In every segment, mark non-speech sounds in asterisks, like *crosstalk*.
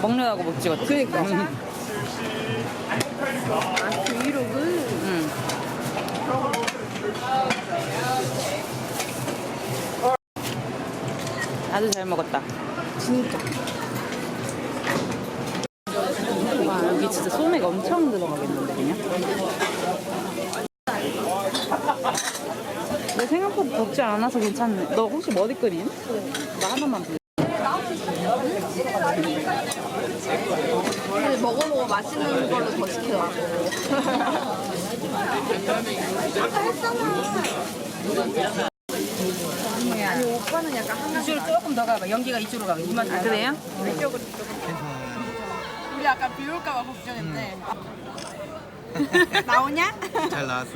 찍느라고 못 찍었지. 그러니까. 응. 아 브이로그? 응. 아주 잘 먹었다. 진짜. 와 여기 진짜 소맥 엄청 들어가겠는데 그냥. 내 생각보다 덥지 않아서 괜찮네. 너 혹시 머리끈이야? 나 하나만 빌려. 근데 먹어 먹어 맛있는 걸로 더 시키더라고. 아까 했잖아. 아니 오빠는 약간 한강 이쪽으로 조금 더 가봐. 연기가 이쪽으로 가봐. 이만 아 그래요? 우리 아까 비 올까봐 걱정했는데 *laughs* 나오냐? 잘 나왔어.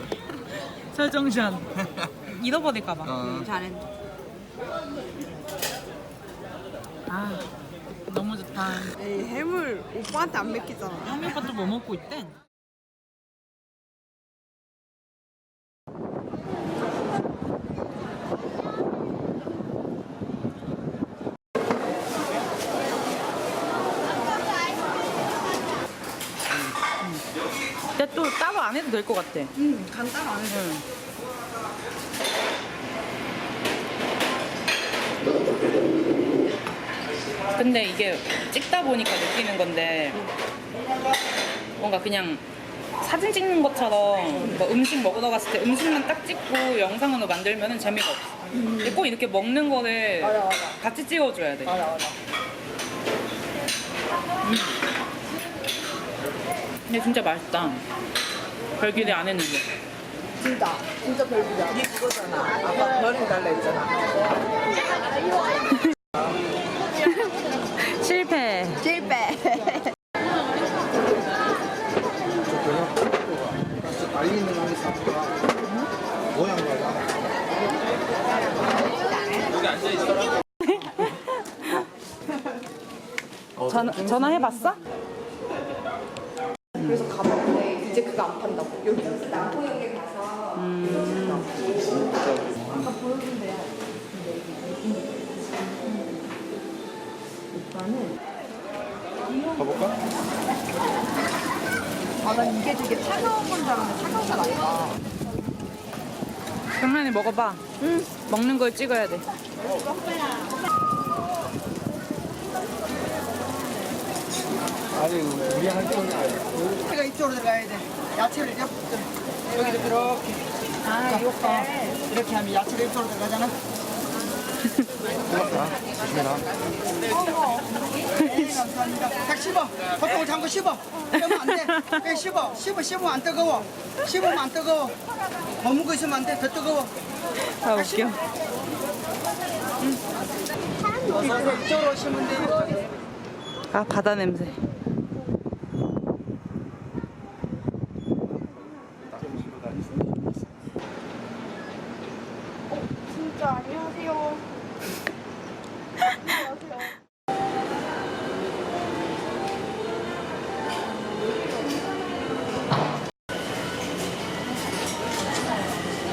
설정션. *laughs* 잃어버릴까봐. 어. 잘했네. 아 너무 좋다. 에이 해물 오빠한테 안 맡기잖아. 현미 오빠 또 뭐 먹고 있대? 근데 또 따로 안 해도 될 것 같아. 응 간단 안 해도. 응. 근데 이게 찍다 보니까 느끼는 건데 뭔가 그냥 사진 찍는 것처럼 뭐 음식 먹으러 갔을 때 음식만 딱 찍고 영상으로 만들면 재미가 없어. 근데 꼭 이렇게 먹는 거를 맞아 맞아. 같이 찍어줘야 돼. 맞아 맞아. 근데 진짜 맛있다. 별 기대 안 했는데. 진짜 진짜 별비야. 이게 그거잖아. 아빠 별이 달라 했잖아. *laughs* 실패. 실패. 빨리 있는 거는 사프가 모양 봐봐. 전화, 전화해 봤어? 그래서 가봤는데 이제 그거 안 판다고. 여기 남포역에 가서 아까 보여준대요. 오빠는 가볼까? 아난 이게 되게 차가운 건줄 알았는데 차가운 건 아니다. 경란이 먹어봐. 응. 먹는 걸 찍어야 돼. 아니 우리 한 번. 내가 이쪽으로 들어가야 돼. 야채를 옆 여기로 이렇게. 아, 이거 이렇게 하면 야채가 이쪽으로 들어가잖아. 고맙다. 조심해라. 딱 씹어. 보통 잠고 씹어. 씹으면 안 돼. 그냥 씹어. 씹어. 씹으면 안 뜨거워. 씹으면 안 뜨거워. 머무고 있으면 안 돼. 더 뜨거워. 아, 웃겨. 이쪽으로 오시면 돼. 아, 바다 냄새. 진짜 안녕하세요.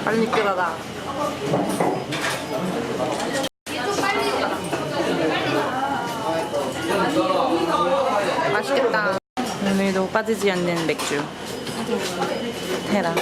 빨리 끓어라. 맛있겠다. 오늘도 빠지지 않는 맥주. 테라.